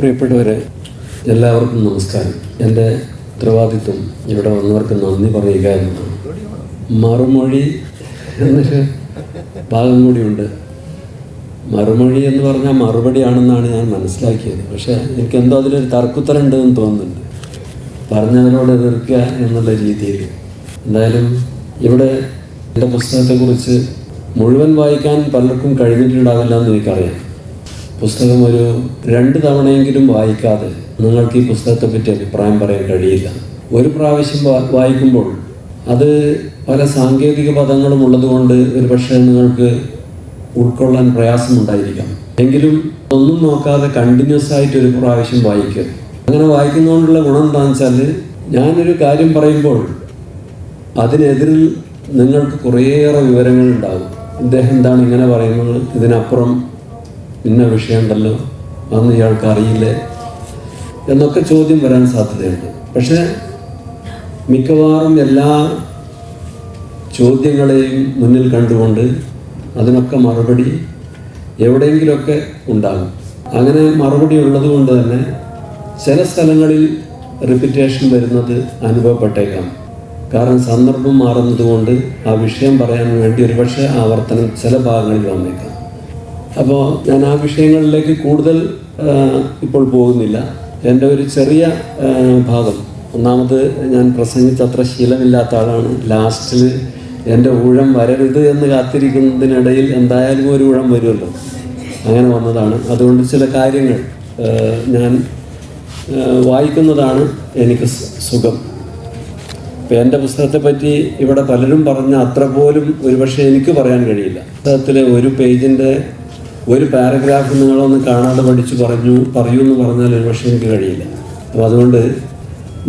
പ്രിയപ്പെട്ടവരെ എല്ലാവർക്കും നമസ്കാരം. എന്റെ ഉത്തരവാദിത്വം ഇവിടെ വന്നവർക്ക് നന്ദി പറയുക എന്നതാണ്. മറുമൊഴി എന്നൊരു ഭാഗം കൂടിയുണ്ട്. മറുമൊഴി എന്ന് പറഞ്ഞാൽ മറുപടിയാണെന്നാണ് ഞാൻ മനസ്സിലാക്കിയത്. പക്ഷേ എനിക്കെന്തോ അതിലൊരു തർക്കുത്തരം ഉണ്ടെന്ന് തോന്നുന്നുണ്ട്. പറഞ്ഞതിനോട് എതിർക്കുക എന്നുള്ള രീതിയിൽ. എന്തായാലും ഇവിടെ എന്റെ പുസ്തകത്തെക്കുറിച്ച് മുഴുവൻ വായിക്കാൻ പലർക്കും കഴിഞ്ഞിട്ടുണ്ടാവില്ല എന്ന് എനിക്കറിയാം. പുസ്തകം ഒരു രണ്ട് തവണയെങ്കിലും വായിക്കാതെ നിങ്ങൾക്ക് ഈ പുസ്തകത്തെ പറ്റി അഭിപ്രായം പറയാൻ കഴിയില്ല. ഒരു പ്രാവശ്യം വായിക്കുമ്പോൾ അത് പല സാങ്കേതിക പദങ്ങളും ഉള്ളതുകൊണ്ട് ഒരു പക്ഷേ നിങ്ങൾക്ക് ഉൾക്കൊള്ളാൻ പ്രയാസമുണ്ടായിരിക്കാം. എങ്കിലും ഒന്നും നോക്കാതെ കണ്ടിന്യൂസ് ആയിട്ട് ഒരു പ്രാവശ്യം വായിക്കുക. അങ്ങനെ വായിക്കുന്നതുകൊണ്ടുള്ള ഗുണം എന്താണെന്ന് വെച്ചാൽ ഞാനൊരു കാര്യം പറയുമ്പോൾ അതിനെതിരിൽ നിങ്ങൾക്ക് കുറേയേറെ വിവരങ്ങൾ ഉണ്ടാകും ഇദ്ദേഹം എന്താണ് ഇങ്ങനെ പറയുന്നത്? ഇതിനപ്പുറം ഇന്ന വിഷയമുണ്ടല്ലോ അന്ന് ഇയാൾക്ക് അറിയില്ലേ? എന്നൊക്കെ ചോദ്യം വരാൻ സാധ്യതയുണ്ട്. പക്ഷേ മിക്കവാറും എല്ലാ ചോദ്യങ്ങളെയും മുന്നിൽ കണ്ടുകൊണ്ട് അതിനൊക്കെ മറുപടി എവിടെയെങ്കിലുമൊക്കെ ഉണ്ടാകും. അങ്ങനെ മറുപടി ഉള്ളത് കൊണ്ട് തന്നെ ചില സ്ഥലങ്ങളിൽ റിപ്പിറ്റേഷൻ വരുന്നത് അനുഭവപ്പെട്ടേക്കാം. കാരണം സന്ദർഭം മാറുന്നതുകൊണ്ട് ആ വിഷയം പറയാൻ വേണ്ടി ഒരുപക്ഷെ ആവർത്തനം ചില ഭാഗങ്ങളിൽ വന്നേക്കാം. അപ്പോൾ ഞാൻ ആ വിഷയങ്ങളിലേക്ക് കൂടുതൽ ഇപ്പോൾ പോകുന്നില്ല. എന്റെ ഒരു ചെറിയ ഭാഗം. ഒന്നാമത് ഞാൻ പ്രസംഗിച്ച അത്ര ശീലമില്ലാത്ത ആളാണ്. ലാസ്റ്റിൽ എന്റെ ഊഴം വരരുത് എന്ന് കാത്തിരിക്കുന്നതിനിടയിൽ എന്തായാലും ഒരു ഊഴം വരുമല്ലോ. അങ്ങനെ വന്നതാണ്. അതുകൊണ്ട് ചില കാര്യങ്ങൾ ഞാൻ വായിക്കുന്നതാണ് എനിക്ക് സുഖം. ഇപ്പം എന്റെ പുസ്തകത്തെ പറ്റി ഇവിടെ പലരും പറഞ്ഞ അത്ര പോലും ഒരുപക്ഷെ എനിക്ക് പറയാൻ കഴിയില്ല. പുസ്തകത്തിലെ ഒരു പേജിന്റെ ഒരു പാരഗ്രാഫ് നിങ്ങളൊന്ന് കാണാതെ പഠിച്ച് പറഞ്ഞു പറയൂ എന്ന് പറഞ്ഞാൽ ഒരുപക്ഷെ എനിക്ക് കഴിയില്ല. അപ്പോൾ അതുകൊണ്ട്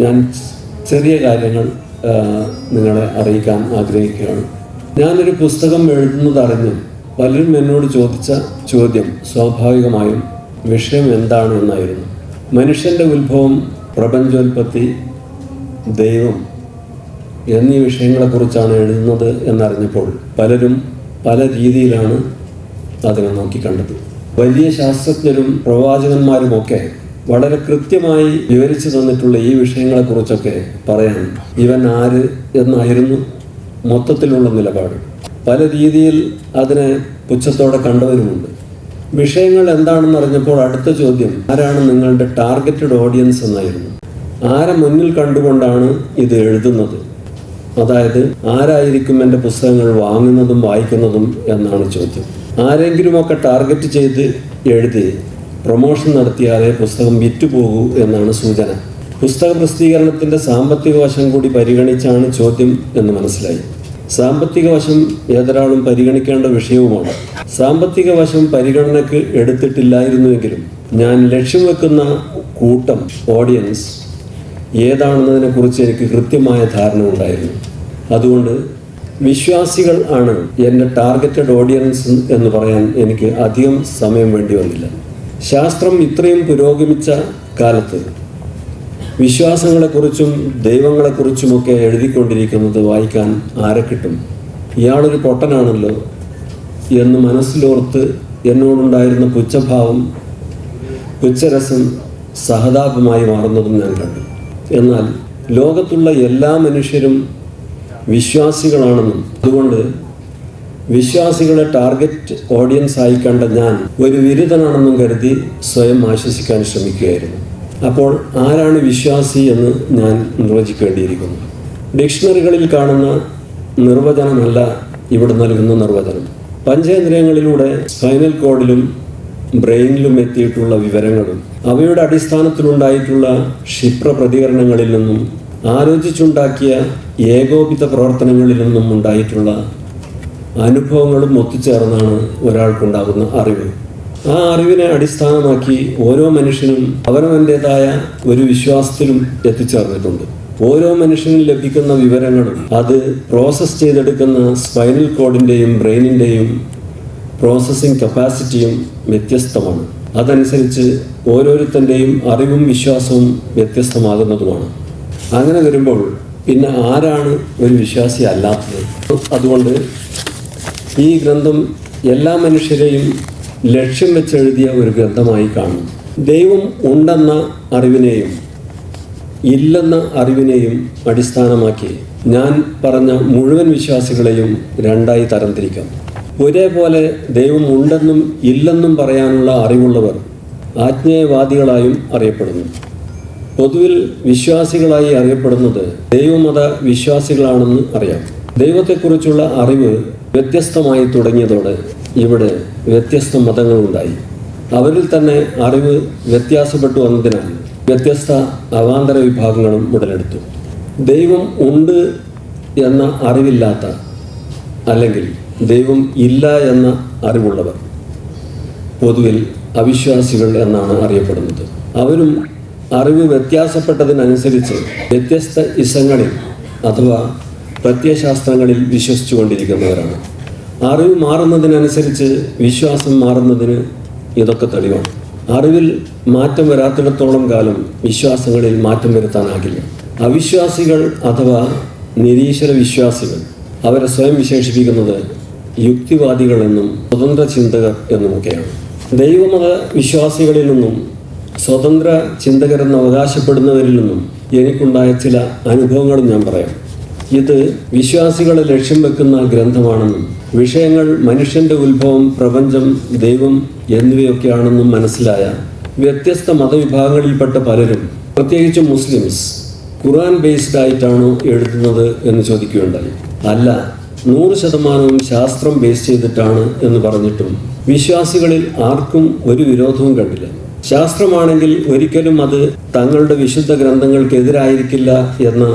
ഞാൻ ചെറിയ കാര്യങ്ങൾ നിങ്ങളെ അറിയിക്കാൻ ആഗ്രഹിക്കുകയാണ്. ഞാനൊരു പുസ്തകം എഴുതുന്നതറിഞ്ഞും പലരും എന്നോട് ചോദിച്ച ചോദ്യം സ്വാഭാവികമായും വിഷയം എന്താണ് എന്നായിരുന്നു. മനുഷ്യന്റെ ഉത്ഭവം പ്രപഞ്ചോൽപത്തി ദൈവം എന്നീ വിഷയങ്ങളെക്കുറിച്ചാണ് എഴുതുന്നത് എന്നറിഞ്ഞപ്പോൾ പലരും പല രീതിയിലാണ് അതിനെ നോക്കി കണ്ടത്. വലിയ ശാസ്ത്രജ്ഞരും പ്രവാചകന്മാരും ഒക്കെ വളരെ കൃത്യമായി വിവരിച്ചു തന്നിട്ടുള്ള ഈ വിഷയങ്ങളെക്കുറിച്ചൊക്കെ പറയാൻ ഇവൻ ആര് എന്നായിരുന്നു മൊത്തത്തിലുള്ള നിലപാട്. പല രീതിയിൽ അതിനെ പുച്ഛത്തോടെ കണ്ടവരുമുണ്ട്. വിഷയങ്ങൾ എന്താണെന്ന് അറിഞ്ഞപ്പോൾ അടുത്ത ചോദ്യം ആരാണ് നിങ്ങളുടെ ടാർഗറ്റഡ് ഓഡിയൻസ് എന്നായിരുന്നു. ആരെ മുന്നിൽ കണ്ടുകൊണ്ടാണ് ഇത് എഴുതുന്നത്? അതായത് ആരായിരിക്കും എന്റെ പുസ്തകങ്ങൾ വാങ്ങുന്നതും വായിക്കുന്നതും എന്നാണ് ചോദ്യം. ആരെങ്കിലുമൊക്കെ ടാർഗറ്റ് ചെയ്ത് എഴുതി പ്രൊമോഷൻ നടത്തിയാലേ പുസ്തകം വിറ്റുപോകൂ എന്നാണ് സൂചന. പുസ്തക പ്രസിദ്ധീകരണത്തിന്റെ സാമ്പത്തിക വശം കൂടി പരിഗണിച്ചാണ് ചോദ്യം എന്ന് മനസ്സിലായി. സാമ്പത്തിക വശം ഏതൊരാളും പരിഗണിക്കേണ്ട വിഷയവുമാണ്. സാമ്പത്തിക വശം പരിഗണനയ്ക്ക് എടുത്തിട്ടില്ലായിരുന്നുവെങ്കിലും ഞാൻ ലക്ഷ്യം വെക്കുന്ന കൂട്ടം ഓഡിയൻസ് ഏതാണെന്നതിനെ കുറിച്ച് എനിക്ക് കൃത്യമായ ധാരണ ഉണ്ടായിരുന്നു. അതുകൊണ്ട് വിശ്വാസികൾ ആണ് എന്റെ ടാർഗറ്റഡ് ഓഡിയൻസ് എന്ന് പറയാൻ എനിക്ക് അധികം സമയം വേണ്ടി വന്നില്ല. ശാസ്ത്രം ഇത്രയും പുരോഗമിച്ച കാലത്ത് വിശ്വാസങ്ങളെക്കുറിച്ചും ദൈവങ്ങളെക്കുറിച്ചുമൊക്കെ എഴുതിക്കൊണ്ടിരിക്കുന്നത് വായിക്കാൻ ആരെ കിട്ടും? ഇയാളൊരു പൊട്ടനാണല്ലോ എന്ന് മനസ്സിലോർത്ത് എന്നോടുണ്ടായിരുന്ന പുച്ഛഭാവം പുച്ഛരസം സഹതാപമായി മാറുന്നതും ഞാൻ കണ്ടു. എന്നാൽ ലോകത്തുള്ള എല്ലാ മനുഷ്യരും വിശ്വാസികളാണെന്നും അതുകൊണ്ട് വിശ്വാസികളെ ടാർഗറ്റ് ഓഡിയൻസ് ആയി കണ്ട ഞാൻ ഒരു വിരുദ്ധനാണെന്നും കരുതി സ്വയം ആശ്വസിക്കാൻ ശ്രമിക്കുകയായിരുന്നു. അപ്പോൾ ആരാണ് വിശ്വാസി എന്ന് ഞാൻ നിർവചിക്കേണ്ടിയിരിക്കുന്നു. ഡിക്ഷണറികളിൽ കാണുന്ന നിർവചനമല്ല ഇവിടെ നൽകുന്ന നിർവചനം. പഞ്ചേന്ദ്രിയങ്ങളിലൂടെ സ്പൈനൽ കോഡിലും ബ്രെയിനിലും എത്തിയിട്ടുള്ള വിവരങ്ങളും അവയുടെ അടിസ്ഥാനത്തിലുണ്ടായിട്ടുള്ള ക്ഷിപ്ര പ്രതികരണങ്ങളിൽ നിന്നും ആലോചിച്ചുണ്ടാക്കിയ ഏകോപിത പ്രവർത്തനങ്ങളിൽ നിന്നും ഉണ്ടായിട്ടുള്ള അനുഭവങ്ങളും ഒത്തുചേർന്നാണ് ഒരാൾക്കുണ്ടാകുന്ന അറിവ്. ആ അറിവിനെ അടിസ്ഥാനമാക്കി ഓരോ മനുഷ്യനും അവനവന്റെതായ ഒരു വിശ്വാസത്തിലും എത്തിച്ചേർന്നിട്ടുണ്ട്. ഓരോ മനുഷ്യനും ലഭിക്കുന്ന വിവരങ്ങളും അത് പ്രോസസ്സ് ചെയ്തെടുക്കുന്ന സ്പൈനൽ കോഡിന്റെയും ബ്രെയിനിന്റെയും പ്രോസസ്സിംഗ് കപ്പാസിറ്റിയും വ്യത്യസ്തമാണ്. അതനുസരിച്ച് ഓരോരുത്തന്റെയും അറിവും വിശ്വാസവും വ്യത്യസ്തമാകുന്നതുമാണ്. അങ്ങനെ വരുമ്പോൾ പിന്നെ ആരാണ് ഒരു വിശ്വാസി അല്ലാത്തത്? അതുകൊണ്ട് ഈ ഗ്രന്ഥം എല്ലാ മനുഷ്യരെയും ലക്ഷ്യം വെച്ചെഴുതിയ ഒരു ഗ്രന്ഥമായി കാണും ദൈവം ഉണ്ടെന്ന അറിവിനെയും ഇല്ലെന്ന അറിവിനെയും അടിസ്ഥാനമാക്കി ഞാൻ പറഞ്ഞ മുഴുവൻ വിശ്വാസികളെയും രണ്ടായി തരംതിരിക്കാം. ഒരേപോലെ ദൈവം ഉണ്ടെന്നും ഇല്ലെന്നും പറയാനുള്ള അറിവുള്ളവർ ആജ്ഞേയവാദികളായും അറിയപ്പെടുന്നു. പൊതുവിൽ വിശ്വാസികളായി അറിയപ്പെടുന്നത് ദൈവമത വിശ്വാസികളാണെന്ന് അറിയാം. ദൈവത്തെക്കുറിച്ചുള്ള അറിവ് വ്യത്യസ്തമായി തുടങ്ങിയതോടെ ഇവിടെ വ്യത്യസ്ത മതങ്ങളുണ്ടായി. അവരിൽ തന്നെ അറിവ് വ്യത്യാസപ്പെട്ടു വന്നതിനാൽ വ്യത്യസ്ത അവാന്തര വിഭാഗങ്ങളും ഉടലെടുത്തു. ദൈവം ഉണ്ട് എന്ന അറിവില്ലാത്ത അല്ലെങ്കിൽ ദൈവം ഇല്ല എന്ന അറിവുള്ളവർ പൊതുവിൽ അവിശ്വാസികൾ എന്നാണ് അറിയപ്പെടുന്നത്. അവരും അറിവ് വ്യത്യാസപ്പെട്ടതിനനുസരിച്ച് വ്യത്യസ്ത ഇസങ്ങളിൽ അഥവാ പ്രത്യയശാസ്ത്രങ്ങളിൽ വിശ്വസിച്ചു കൊണ്ടിരിക്കുന്നവരാണ് അറിവ് മാറുന്നതിനനുസരിച്ച് വിശ്വാസം മാറുന്നതിന് ഇതൊക്കെ തെളിവാണ്. അറിവിൽ മാറ്റം വരാത്തിടത്തോളം കാലം വിശ്വാസങ്ങളിൽ മാറ്റം വരുത്താനാകില്ല. അവിശ്വാസികൾ അഥവാ നിരീശ്വര വിശ്വാസികൾ അവരെ സ്വയം വിശേഷിപ്പിക്കുന്നത് യുക്തിവാദികൾ എന്നും സ്വതന്ത്ര ചിന്തകർ എന്നുമൊക്കെയാണ്. ദൈവമത വിശ്വാസികളിൽ നിന്നും സ്വതന്ത്ര ചിന്തകരെന്ന് അവകാശപ്പെടുന്നവരിൽ നിന്നും എനിക്കുണ്ടായ ചില അനുഭവങ്ങളും ഞാൻ പറയാം. ഇത് വിശ്വാസികളെ ലക്ഷ്യം വെക്കുന്ന ഗ്രന്ഥമാണെന്നും വിഷയങ്ങൾ മനുഷ്യന്റെ ഉത്ഭവം പ്രപഞ്ചം ദൈവം എന്നിവയൊക്കെയാണെന്നും മനസ്സിലായ വ്യത്യസ്ത മതവിഭാഗങ്ങളിൽപ്പെട്ട പലരും പ്രത്യേകിച്ച് മുസ്ലിംസ് ഖുറാൻ ബേസ്ഡ് ആയിട്ടാണോ എഴുതുന്നത് എന്ന് ചോദിക്കുകയുണ്ടായി. അല്ല നൂറ് ശതമാനവും ശാസ്ത്രം ബേസ് ചെയ്തിട്ടാണ് എന്ന് പറഞ്ഞിട്ടും വിശ്വാസികളിൽ ആർക്കും ഒരു വിരോധവും കണ്ടില്ല. ശാസ്ത്രമാണെങ്കിൽ ഒരിക്കലും അത് തങ്ങളുടെ വിശുദ്ധ ഗ്രന്ഥങ്ങൾക്കെതിരായിരിക്കില്ല എന്ന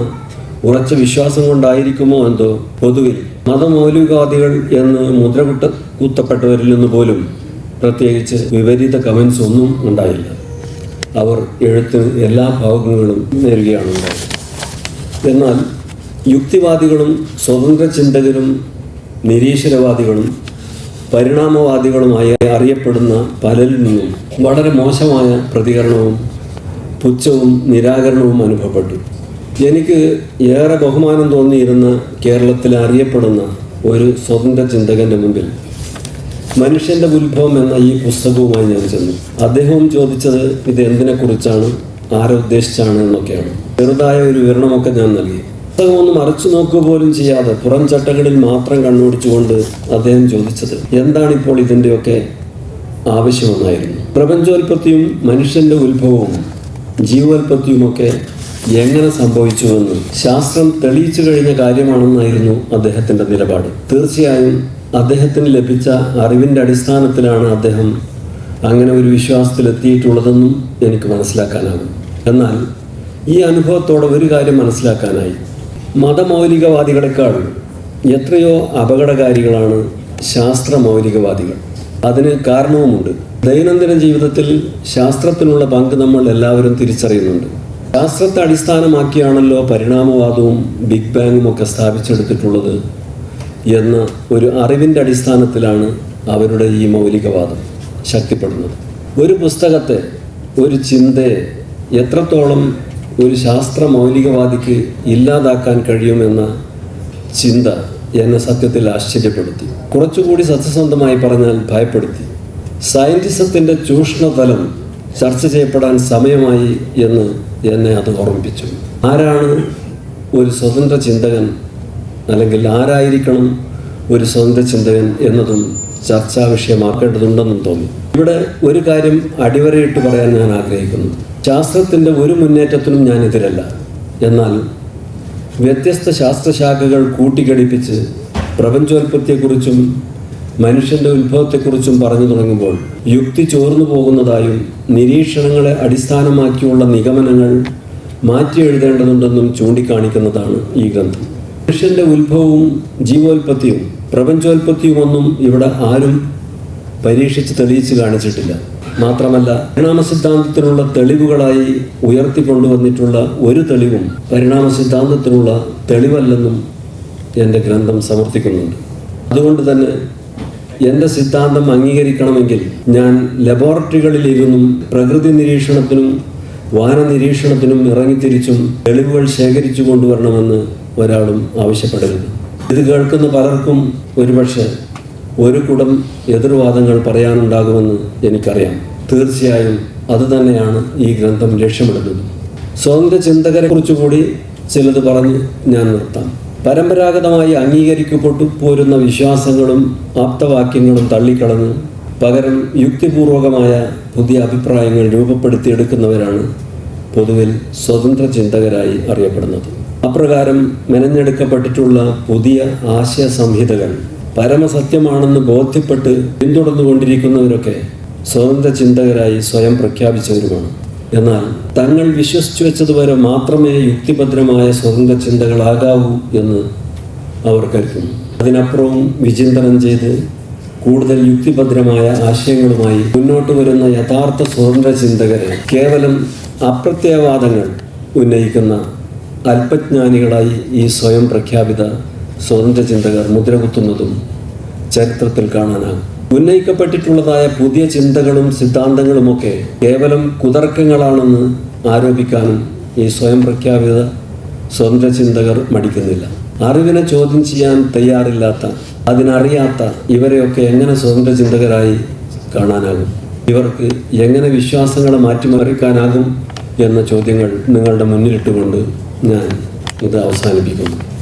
ഉറച്ച വിശ്വാസം കൊണ്ടായിരിക്കുമോ എന്തോ? പൊതുവിൽ മതമൗലികവാദികൾ എന്ന് മുദ്രകുട്ട കൂത്തപ്പെട്ടവരിൽ നിന്ന് പോലും പ്രത്യേകിച്ച് വിപരീത കമൻസ് ഒന്നും ഉണ്ടായില്ല. അവർ എഴുത്തിന് എല്ലാ ഭാഗങ്ങളും നേരുകയാണ് എന്നാൽ യുക്തിവാദികളും സ്വതന്ത്ര ചിന്തകരും നിരീശ്വരവാദികളും പരിണാമവാദികളുമായി അറിയപ്പെടുന്ന പലരിൽ നിന്നും വളരെ മോശമായ പ്രതികരണവും പുച്ഛവും നിരാകരണവും അനുഭവപ്പെട്ടു. എനിക്ക് ഏറെ ബഹുമാനം തോന്നിയിരുന്ന കേരളത്തിൽ അറിയപ്പെടുന്ന ഒരു സ്വതന്ത്ര ചിന്തകന്റെ മുമ്പിൽ മനുഷ്യന്റെ ഉത്ഭവം എന്ന ഈ പുസ്തകവുമായി ഞാൻ ചെന്നു. അദ്ദേഹവും ചോദിച്ചത് ഇത് എന്തിനെക്കുറിച്ചാണ് ആരെ ഉദ്ദേശിച്ചാണ് എന്നൊക്കെയാണ്. ചെറുതായ ഒരു വിവരണമൊക്കെ ഞാൻ നൽകി. പുസ്തകം ഒന്ന് മറിച്ചു നോക്കുക പോലും ചെയ്യാതെ പുറം ചട്ടകളിൽ മാത്രം കണ്ണോടിച്ചുകൊണ്ട് അദ്ദേഹം ചോദിച്ചത് എന്താണിപ്പോൾ ഇതിന്റെയൊക്കെ ആവശ്യമെന്നായിരുന്നു? പ്രപഞ്ചോൽപത്തിയും മനുഷ്യന്റെ ഉത്ഭവവും ജീവോൽപത്തിയുമൊക്കെ എങ്ങനെ സംഭവിച്ചുവെന്ന് ശാസ്ത്രം തെളിയിച്ചു കഴിഞ്ഞ കാര്യമാണെന്നായിരുന്നു അദ്ദേഹത്തിന്റെ നിലപാട്. തീർച്ചയായും അദ്ദേഹത്തിന് ലഭിച്ച അറിവിന്റെ അടിസ്ഥാനത്തിലാണ് അദ്ദേഹം അങ്ങനെ ഒരു വിശ്വാസത്തിലെത്തിയിട്ടുള്ളതെന്നും എനിക്ക് മനസ്സിലാക്കാനാകും. എന്നാൽ ഈ അനുഭവത്തോടെ ഒരു കാര്യം മനസ്സിലാക്കാനായി. മതമൗലികവാദികളെക്കാൾ എത്രയോ അപകടകാരികളാണ് ശാസ്ത്ര മൗലികവാദികൾ അതിന് കാരണവുമുണ്ട്. ദൈനംദിന ജീവിതത്തിൽ ശാസ്ത്രത്തിനുള്ള പങ്ക് നമ്മൾ എല്ലാവരും തിരിച്ചറിയുന്നുണ്ട്. ശാസ്ത്രത്തെ അടിസ്ഥാനമാക്കിയാണല്ലോ പരിണാമവാദവും ബിഗ് ബാങ്ങും ഒക്കെ സ്ഥാപിച്ചെടുത്തിട്ടുള്ളത് എന്ന ഒരു അറിവിന്റെ അടിസ്ഥാനത്തിലാണ് അവരുടെ ഈ മൗലികവാദം ശക്തിപ്പെടുന്നത്. ഒരു പുസ്തകത്തെ ഒരു ചിന്തയെ എത്രത്തോളം ഒരു ശാസ്ത്ര മൗലികവാദിക്ക് ഇല്ലാതാക്കാൻ കഴിയുമെന്ന ചിന്ത എന്നെ സത്യത്തിൽ ആശ്ചര്യപ്പെടുത്തി. കുറച്ചുകൂടി സത്യസന്ധമായി പറഞ്ഞാൽ ഭയപ്പെടുത്തി. സയന്റിസത്തിന്റെ ചൂഷണതലം ചർച്ച ചെയ്യപ്പെടാൻ സമയമായി എന്ന് എന്നെ അത് ഓർമ്മിപ്പിച്ചു. ആരാണ് ഒരു സ്വതന്ത്ര ചിന്തകൻ അല്ലെങ്കിൽ ആരായിരിക്കണം ഒരു സ്വതന്ത്ര ചിന്തകൻ എന്നതും ചർച്ചാ വിഷയമാക്കേണ്ടതുണ്ടെന്നും തോന്നി. ഇവിടെ ഒരു കാര്യം അടിവരയിട്ട് പറയാൻ ഞാൻ ആഗ്രഹിക്കുന്നു. ശാസ്ത്രത്തിന്റെ ഒരു മുന്നേറ്റത്തിനും ഞാൻ എതിരല്ല. എന്നാൽ വ്യത്യസ്ത ശാസ്ത്രശാഖകൾ കൂട്ടിക്കടിപ്പിച്ച് പ്രപഞ്ചോൽപത്തിയെക്കുറിച്ചും മനുഷ്യന്റെ ഉത്ഭവത്തെക്കുറിച്ചും പറഞ്ഞു തുടങ്ങുമ്പോൾ യുക്തി ചോർന്നു പോകുന്നതായും നിരീക്ഷണങ്ങളെ അടിസ്ഥാനമാക്കിയുള്ള നിഗമനങ്ങൾ മാറ്റി എഴുതേണ്ടതുണ്ടെന്നും ചൂണ്ടിക്കാണിക്കുന്നതാണ് ഈ ഗ്രന്ഥം. മനുഷ്യന്റെ ഉത്ഭവവും ജീവോൽപത്തിയും പ്രപഞ്ചോൽപത്തിയുമൊന്നും ഇവിടെ ആരും പരീക്ഷിച്ച് തെളിയിച്ച് കാണിച്ചിട്ടില്ല. മാത്രമല്ല പരിണാമ സിദ്ധാന്തത്തിനുള്ള തെളിവുകളായി ഉയർത്തിക്കൊണ്ടുവന്നിട്ടുള്ള ഒരു തെളിവും പരിണാമ സിദ്ധാന്തത്തിനുള്ള തെളിവല്ലെന്നും എന്റെ ഗ്രന്ഥം സമർത്ഥിക്കുന്നുണ്ട്. അതുകൊണ്ട് തന്നെ എന്റെ സിദ്ധാന്തം അംഗീകരിക്കണമെങ്കിൽ ഞാൻ ലബോറട്ടറികളിലിരുന്നും പ്രകൃതി നിരീക്ഷണത്തിനും വാന നിരീക്ഷണത്തിനും ഇറങ്ങിത്തിരിച്ചും തെളിവുകൾ ശേഖരിച്ചു കൊണ്ടുവരണമെന്ന് ഒരാളും ആവശ്യപ്പെടരുത്. ഇത് കേൾക്കുന്ന പലർക്കും ഒരുപക്ഷെ ഒരു കുടം എതിർവാദങ്ങൾ പറയാനുണ്ടാകുമെന്ന് എനിക്കറിയാം. തീർച്ചയായും അതുതന്നെയാണ് ഈ ഗ്രന്ഥം ലക്ഷ്യമിടുന്നത്. സ്വതന്ത്ര ചിന്തകരെ കുറിച്ചുകൂടി ചിലത് പറഞ്ഞ് ഞാൻ നിർത്താം. പരമ്പരാഗതമായി അംഗീകരിക്കപ്പെട്ടു പോരുന്ന വിശ്വാസങ്ങളും ആപ്തവാക്യങ്ങളും തള്ളിക്കളഞ്ഞ് പകരം യുക്തിപൂർവകമായ പുതിയ അഭിപ്രായങ്ങൾ രൂപപ്പെടുത്തിയെടുക്കുന്നവരാണ് പൊതുവിൽ സ്വതന്ത്ര ചിന്തകരായി അറിയപ്പെടുന്നത്. അപ്രകാരം മെനഞ്ഞെടുക്കപ്പെട്ടിട്ടുള്ള പുതിയ ആശയ സംഹിതകൾ പരമസത്യമാണെന്ന് ബോധ്യപ്പെട്ട് പിന്തുടർന്നുകൊണ്ടിരിക്കുന്നവരൊക്കെ സ്വതന്ത്ര ചിന്തകരായി സ്വയം പ്രഖ്യാപിച്ചവരുമാണ്. എന്നാൽ തങ്ങൾ വിശ്വസിച്ചു വെച്ചതുവരെ മാത്രമേ യുക്തിഭദ്രമായ സ്വതന്ത്ര ചിന്തകളാകാവൂ എന്ന് അവർ കരുതുന്നു. അതിനപ്പുറവും വിചിന്തനം ചെയ്ത് കൂടുതൽ യുക്തിഭദ്രമായ ആശയങ്ങളുമായി മുന്നോട്ട് വരുന്ന യഥാർത്ഥ സ്വതന്ത്ര ചിന്തകരെ കേവലം അപ്രത്യയവാദങ്ങൾ ഉന്നയിക്കുന്ന അല്പജ്ഞാനികളായി ഈ സ്വയം പ്രഖ്യാപിത സ്വതന്ത്ര ചിന്തകർ മുദ്രകുത്തുന്നതും ചരിത്രത്തിൽ കാണാനാകും. ഉന്നയിക്കപ്പെട്ടിട്ടുള്ളതായ പുതിയ ചിന്തകളും സിദ്ധാന്തങ്ങളുമൊക്കെ കേവലം കുതർക്കങ്ങളാണെന്ന് ആരോപിക്കാനും ഈ സ്വയം പ്രഖ്യാപിത സ്വതന്ത്ര ചിന്തകർ മടിക്കുന്നില്ല. അറിവിനെ ചോദ്യം ചെയ്യാൻ തയ്യാറില്ലാത്ത അതിനറിയാത്ത ഇവരെയൊക്കെ എങ്ങനെ സ്വതന്ത്ര ചിന്തകരായി കാണാനാകും? ഇവർക്ക് എങ്ങനെ വിശ്വാസങ്ങളെ മാറ്റിമറിക്കാനാകും എന്ന ചോദ്യങ്ങൾ നിങ്ങളുടെ മുന്നിലിട്ടുകൊണ്ട് ഞാൻ ഇത് അവസാനിപ്പിക്കുന്നു.